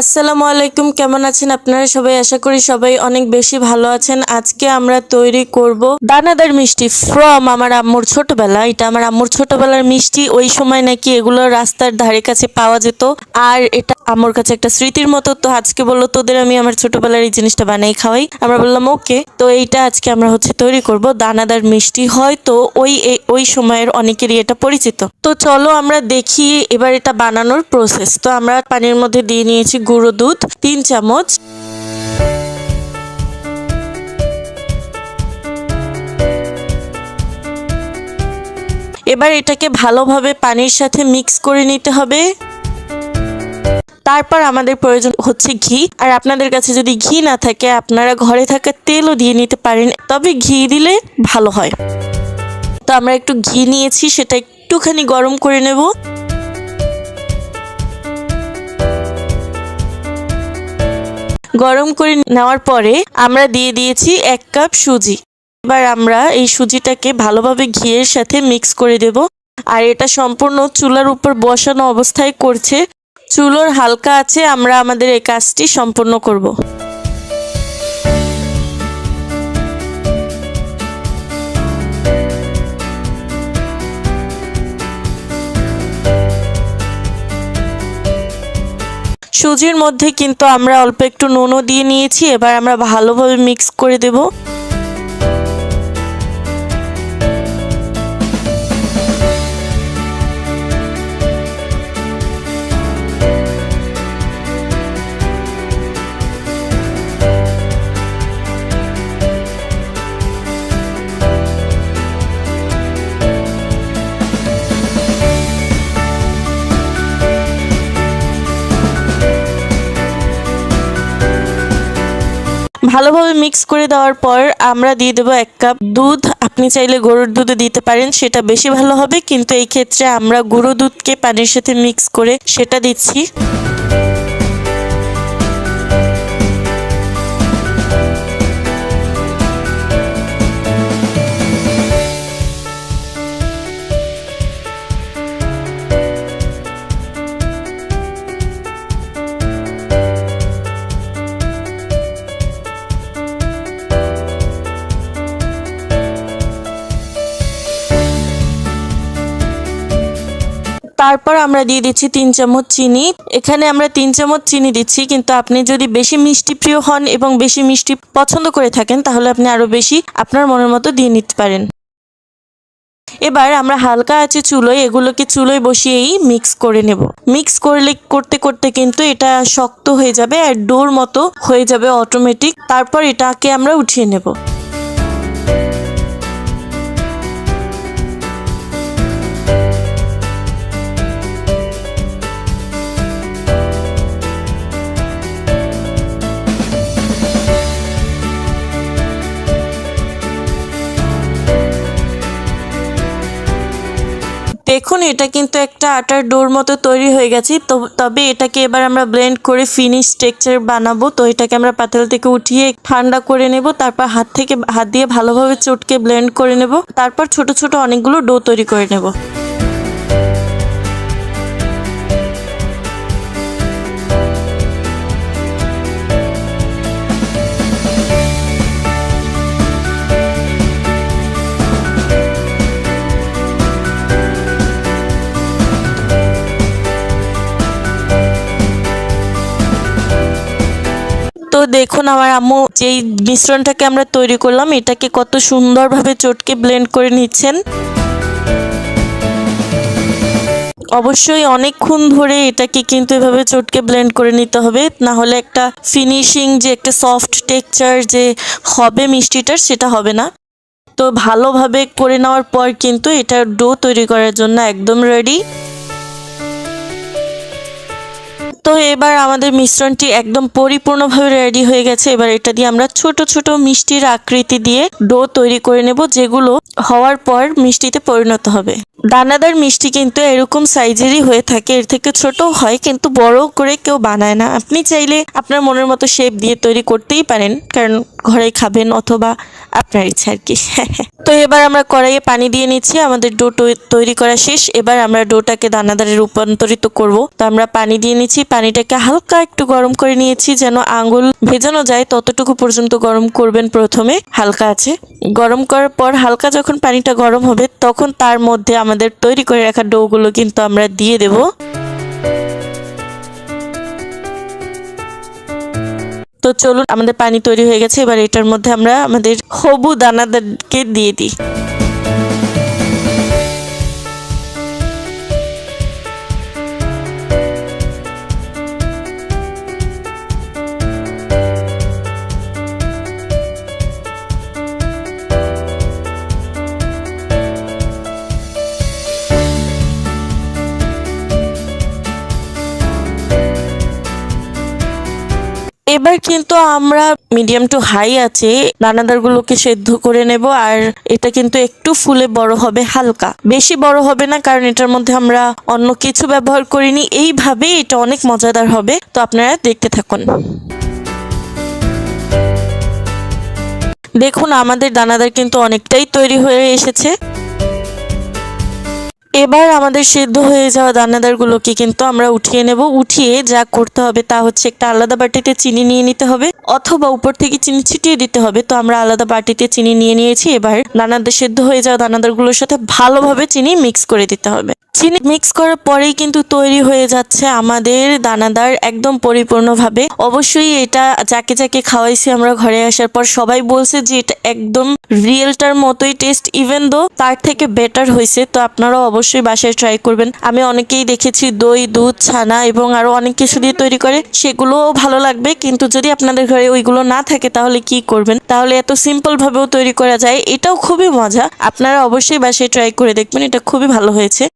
আসসালামু আলাইকুম, কেমন আছেন আপনারা সবাই? আশা করি সবাই অনেক বেশি ভালো আছেন। আজকে আমরা তৈরি করব দানাদার মিষ্টি ফ্রম আমার আম্মুর ছোটবেলা। এটা আমার আম্মুর ছোটবেলার মিষ্টি। ওই সময় নাকি এগুলো রাস্তার ধারে কাছে পাওয়া যেত। আর এটা আমার কাছে একটা স্মৃতির মতো। তো আজকে বলল, তোদের আমি আমার ছোটবেলার এই জিনিসটা বানাই খাওয়াই। আমরা বললাম, ওকে। তো এইটা আজকে আমরা হচ্ছে তৈরি করব দানাদার মিষ্টি। হয়তো ওই ওই সময়ের অনেকেরই এটা পরিচিত। তো চলো আমরা দেখি এবার এটা বানানোর প্রসেস তো আমরা পানির মধ্যে দিয়ে নিয়েছি গুঁড়ো দুধ, তিন চামচ। এবার এটাকে ভালোভাবে পানির সাথে মিক্স করে নিতে হবে। তারপর আমাদের প্রয়োজন হচ্ছে ঘি। আর আপনাদের কাছে যদি ঘি না থাকে, আপনারা ঘরে থাকা তেলও দিয়ে নিতে পারেন। তবে ঘি দিলে ভালো হয়। তো আমরা একটু ঘি নিয়েছি, সেটা একটুখানি গরম করে নেব। গরম করে নেওয়ার পরে আমরা দিয়ে দিয়েছি এক কাপ সুজি। এবার আমরা এই সুজিটাকে ভালোভাবে ঘিয়ের সাথে মিক্স করে দেব। আর এটা সম্পূর্ণ চুলার উপর বসানো অবস্থায় করছে। চুলোর হালকা আছে, আমরা আমাদের এই কাজটি সম্পূর্ণ করব। সুজির মধ্যে কিন্তু আমরা অল্প একটু নুনও দিয়ে নিয়েছি, এবার আমরা ভালোভাবে মিক্স করে দেব। ভালোভাবে মিক্স করে দেওয়ার পর আমরা দিয়ে দেবো এক কাপ দুধ। আপনি চাইলে গরুর দুধও দিতে পারেন, সেটা বেশি ভালো হবে। কিন্তু এই ক্ষেত্রে আমরা গুঁড়ো দুধকে পানির সাথে মিক্স করে সেটা দিচ্ছি। তারপর আমরা দিয়ে দিচ্ছি তিন চামচ চিনি। এখানে আমরা তিন চামচ চিনি দিচ্ছি, কিন্তু আপনি যদি বেশি মিষ্টি প্রিয় হন এবং বেশি মিষ্টি পছন্দ করে থাকেন, তাহলে আপনি আরও বেশি আপনার মনের মতো দিয়ে নিতে পারেন। এবার আমরা হালকা আছে চুলোয়, এগুলোকে চুলোয় বসিয়েই মিক্স করে নেব। মিক্স করলে, করতে করতে কিন্তু এটা শক্ত হয়ে যাবে আর ডোর মতো হয়ে যাবে অটোমেটিক তারপর এটাকে আমরা উঠিয়ে নেব। দেখুন এটা কিন্তু একটা আটার ডোর মতো তৈরি হয়ে গেছে। তো, তবে এটাকে এবার আমরা ব্লেন্ড করে ফিনিশ টেক্সচার বানাবো। তো এটাকে আমরা পাতাল থেকে উঠিয়ে ঠান্ডা করে নেব। তারপর হাত থেকে, হাত দিয়ে ভালোভাবে চটকে ব্লেন্ড করে নেব। তারপর ছোট ছোট অনেকগুলো ডো তৈরি করে নেব। দেখুন, আমার আম্মু যেই মিশ্রণটাকে আমরা তৈরি করলাম, এটাকে কত সুন্দরভাবে চটকে ব্লেন্ড করে নিচ্ছেন। অবশ্যই অনেকক্ষণ ধরে এটাকে কিন্তু এভাবে চটকে ব্লেন্ড করে নিতে হবে। না হলে একটা ফিনিশিং যে একটা সফট টেক্সচার যে হবে মিষ্টিটার, সেটা হবে না। তো ভালোভাবে করে নেওয়ার পর কিন্তু এটা ডো তৈরি করার জন্য একদম রেডি তো এবার আমাদের মিশ্রণটি একদম পরিপূর্ণভাবে রেডি হয়ে গেছে। এবার এটা দিয়ে আমরা ছোট ছোট মিষ্টির আকৃতি দিয়ে ডো তৈরি করে নেব, যেগুলো হওয়ার পর মিষ্টিতে পরিণত হবে। দানাদার মিষ্টি কিন্তু এরকম সাইজেরই হয়ে থাকে, এর থেকে ছোট হয়, কিন্তু বড় করে কেউ বানায় না। আপনি চাইলে আপনার মনের মতো শেপ দিয়ে তৈরি করতেই পারেন, কারণ ঘরে খাবেন অথবা আপনার ইচ্ছা আর কি। তো এবার আমরা কড়াইয়ে পানি দিয়ে নিচ্ছি, আমাদের ডো তৈরি করা শেষ। এবার আমরা ডোটাকে দানাদারে রূপান্তরিত করব। তো আমরা পানি দিয়ে নিচ্ছি, পানিটাকে হালকা একটু গরম করে নিয়েছি যেন আঙ্গুল ভেজানো যায়, ততটুকু পর্যন্ত গরম করবেন প্রথমে, হালকা আছে। গরম করার পর হালকা যখন পানিটা গরম হবে, তখন তার মধ্যে আমাদের তৈরি করে রাখা ডোগুলো কিন্তু আমরা দিয়ে দেব। তো চলুন, আমাদের পানি তৈরি হয়ে গেছে। এবার এটার মধ্যে আমরা আমাদের হবু দানাদারকে দিয়ে দিই। এবার কিন্তু আমরা মিডিয়াম টু হাই আছে। দানাদারগুলোকে সেদ্ধ করে নেব আর এটা কিন্তু একটু ফুলে বড় হবে হালকা। বেশি বড় হবে না, কারণ এটার মধ্যে আমরা অন্য কিছু ব্যবহার করিনি। এইভাবে এটা অনেক মজাদার হবে। তো আপনারা দেখতে থাকুন। দেখুন, আমাদের দানাদার কিন্তু অনেকটাই তৈরি হয়ে এসেছে। এবার আমাদের সেদ্ধ হয়ে যাওয়া দানাদারগুলোকে কিন্তু আমরা উঠিয়ে নেব। উঠিয়ে যা করতে হবে তা হচ্ছে একটা আলাদা বাটিতে চিনি নিয়ে নিতে হবে অথবা উপর থেকে চিনি ছিটিয়ে দিতে হবে। তো আমরা আলাদা বাটিতে চিনি নিয়ে নিয়েছি। এবার দানাদার সেদ্ধ হয়ে যাওয়া দানাদারগুলোর সাথে ভালোভাবে চিনি মিক্স করে দিতে হবে। চিনি মিক্স করার পরেই কিন্তু তৈরি হয়ে যাচ্ছে আমাদের দানাদার একদম পরিপূর্ণভাবে। অবশ্যই এটা যাকে যাকে খাওয়াইছি আমরা ঘরে আসার পর সবাই বলছে যে এটা একদম রিয়েলটার মতোই টেস্ট। ইভেন দো তার থেকে বেটার হয়েছে তো আপনারাও অবশ্যই বাসায় ট্রাই করবেন। আমি অনেকেই দেখেছি দই, দুধ, ছানা এবং আরও অনেক কিছু দিয়ে তৈরি করে। সেগুলোও ভালো লাগবে। কিন্তু যদি আপনাদের ঘরে ওইগুলো না থাকে, তাহলে কি করবেন? তাহলে এত সিম্পল ভাবেও তৈরি করা যায়। এটাও খুবই মজা। আপনারা অবশ্যই বাসায় ট্রাই করে দেখবেন। এটা খুবই ভালো হয়েছে।